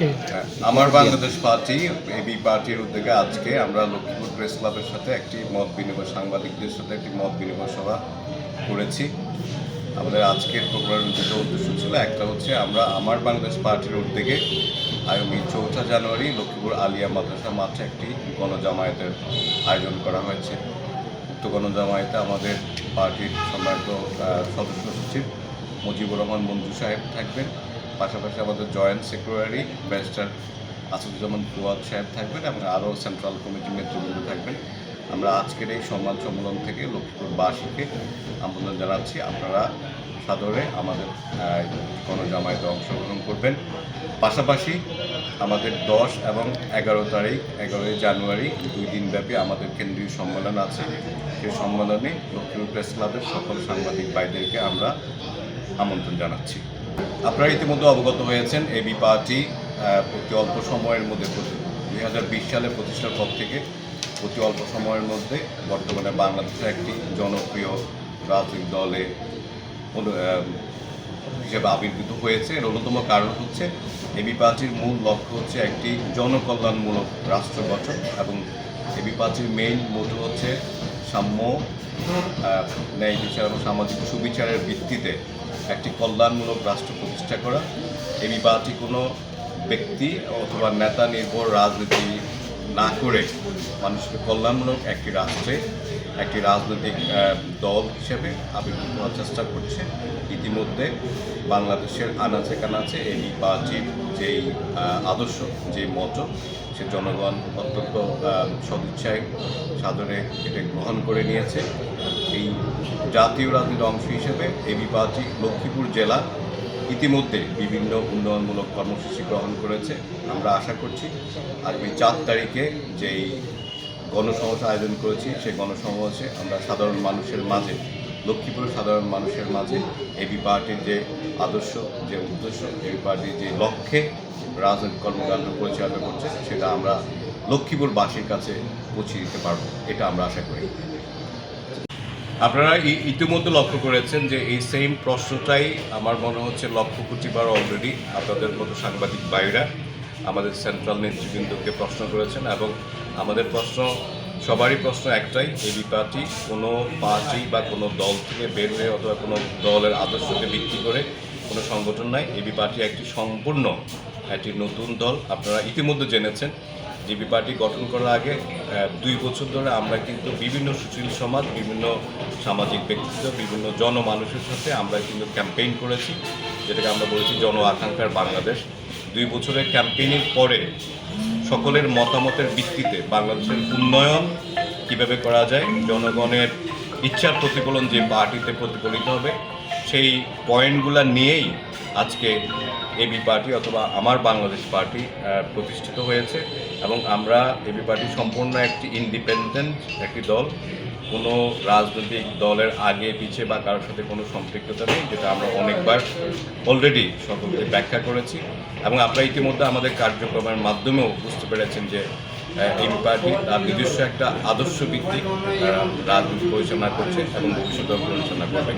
পার্টিতে আমার Bangladesh party, AB পার্টির উদ্যোগে আজকে আমরা লক্ষ্মীপুর প্রেস ক্লাবের সাথে একটি মত বিনিময়, সাংবাদিকদের সাথে একটি মত বিনিময় সভা করেছি। আমাদের আজকের প্রোগ্রামের দুটো উদ্দেশ্য ছিল, একটা হচ্ছে আমরা আমার বাংলাদেশ পার্টির উদ্যোগে আগামী চৌঠা জানুয়ারি লক্ষ্মীপুর আলিয়া মাদ্রাসা মাঠে একটি গণজামায়াতের আয়োজন করা হয়েছে। উক্ত গণজামায়াতে আমাদের পার্টির সম্মানিত সদস্য সচিব মুজিবুর রহমান মঞ্জু সাহেব থাকবেন। পাশাপাশি আমাদের joint secretary, barrister Asaduzzaman Fuad সাহেব থাকবেন এবং আরও সেন্ট্রাল কমিটির নেতৃবৃন্দ থাকবেন। আমরা আজকের এই সম্মান সম্মেলন থেকে লক্ষ্মীপুরবাসীকে আমন্ত্রণ জানাচ্ছি। আপনারা সাদরে আমাদের গণজামায়াতে অংশগ্রহণ করবেন। পাশাপাশি আমাদের দশ এবং এগারো তারিখ, এগারোই জানুয়ারি দুই দিনব্যাপী আমাদের কেন্দ্রীয় সম্মেলন আছে। সেই সম্মেলনে লক্ষ্মীপুর প্রেস ক্লাবের সকল সাংবাদিক ভাইদেরকে আমরা আমন্ত্রণ জানাচ্ছি। আপনারা ইতিমধ্যে অবগত হয়েছেন, এবি পার্টি অতি অল্প সময়ের মধ্যে দুই হাজার বিশ সালে প্রতিষ্ঠার পর থেকে অতি অল্প সময়ের মধ্যে বর্তমানে বাংলাদেশে একটি জনপ্রিয় রাজনৈতিক দলে হিসেবে আবির্ভূত হয়েছে। এর অন্যতম কারণ হচ্ছে এবি পার্টির মূল লক্ষ্য হচ্ছে একটি জনকল্যাণমূলক রাষ্ট্র গঠন এবং এবি পার্টির মেইন মোটো হচ্ছে সাম্য ন্যায় বিচার এবং সামাজিক সুবিচারের ভিত্তিতে একটি কল্যাণমূলক রাষ্ট্র প্রতিষ্ঠা করা। এবি পার্টি কোনো ব্যক্তি অথবা নেতা নির্ভর রাজনীতি না করে মানুষকে কল্যাণমূলক একটি রাষ্ট্রে, একটি রাজনৈতিক দল হিসেবে আবির্ভূত হওয়ার চেষ্টা করছে। ইতিমধ্যে বাংলাদেশের আনাচে কানাচে এই পার্টির যেই আদর্শ, যে মত সে জনগণ অত্যন্ত সদিচ্ছায় সাদরে এটা গ্রহণ করে নিয়েছে। এই জাতীয় রাজনীতির অংশ হিসেবে এবি পার্টি লক্ষ্মীপুর জেলা ইতিমধ্যে বিভিন্ন উন্নয়নমূলক কর্মসূচি গ্রহণ করেছে। আমরা আশা করছি আগামী চার তারিখে যেই গণসমাবেশ আয়োজন করেছি, সেই গণসমাবেশে আমরা সাধারণ মানুষের মাঝে, লক্ষ্মীপুরের সাধারণ মানুষের মাঝে এবি পার্টির যে আদর্শ, যে উদ্দেশ্য এবি পার্টির যে লক্ষ্যে রাজনৈতিক কর্মকাণ্ড পরিচালনা করছে, সেটা আমরা লক্ষ্মীপুর লক্ষ্মীপুরবাসীর কাছে পৌঁছে দিতে পারব, এটা আমরা আশা করি। আপনারা ইতিমধ্যে লক্ষ্য করেছেন যে এই সেম প্রশ্নটাই আমার মনে হচ্ছে লক্ষ্য কোটিবার অলরেডি আপনাদের মতো সাংবাদিক ভাইরা। আমাদের সেন্ট্রাল নেতৃবৃন্দকে প্রশ্ন করেছেন এবং আমাদের প্রশ্ন, সবারই প্রশ্ন একটাই, এবি পার্টি কোনো পার্টি বা কোনো দল থেকে বের হয়ে অথবা কোনো দলের আদর্শকে ভিত্তি করে কোনো সংগঠন নাই, এবি পার্টি একটি সম্পূর্ণ একটি নতুন দল আপনারা ইতিমধ্যে জেনেছেন। জিবি পার্টি গঠন করার আগে দুই বছর ধরে আমরা কিন্তু বিভিন্ন সুশীল সমাজ, বিভিন্ন সামাজিক ব্যক্তিত্ব, বিভিন্ন জনমানুষের সাথে আমরা কিন্তু ক্যাম্পেইন করেছি, যেটাকে আমরা বলেছি জন আকাঙ্ক্ষার বাংলাদেশ। দুই বছরের ক্যাম্পেইনের পরে সকলের মতামতের ভিত্তিতে বাংলাদেশের উন্নয়ন কীভাবে করা যায়, জনগণের ইচ্ছার প্রতিফলন যে পার্টিতে প্রতিফলিত হবে, সেই পয়েন্টগুলো নিয়েই আজকে এবি পার্টি অথবা আমার বাংলাদেশ পার্টি প্রতিষ্ঠিত হয়েছে এবং আমরা এবি পার্টি সম্পূর্ণ একটি ইন্ডিপেন্ডেন্ট একটি দল। কোনো রাজনৈতিক দলের আগে, পিছে বা কারোর সাথে কোনো সম্পৃক্ততা নেই, যেটা আমরা অনেকবার অলরেডি সকলকে ব্যাখ্যা করেছি এবং আপনারা ইতিমধ্যে আমাদের কার্যক্রমের মাধ্যমেও বুঝতে পেরেছেন যে এই পার্টি তার নিজস্ব একটা আদর্শ ভিত্তিক রাজনীতি পরিচালনা করছে এবং ভবিষ্যতেও পরিচালনা করবে।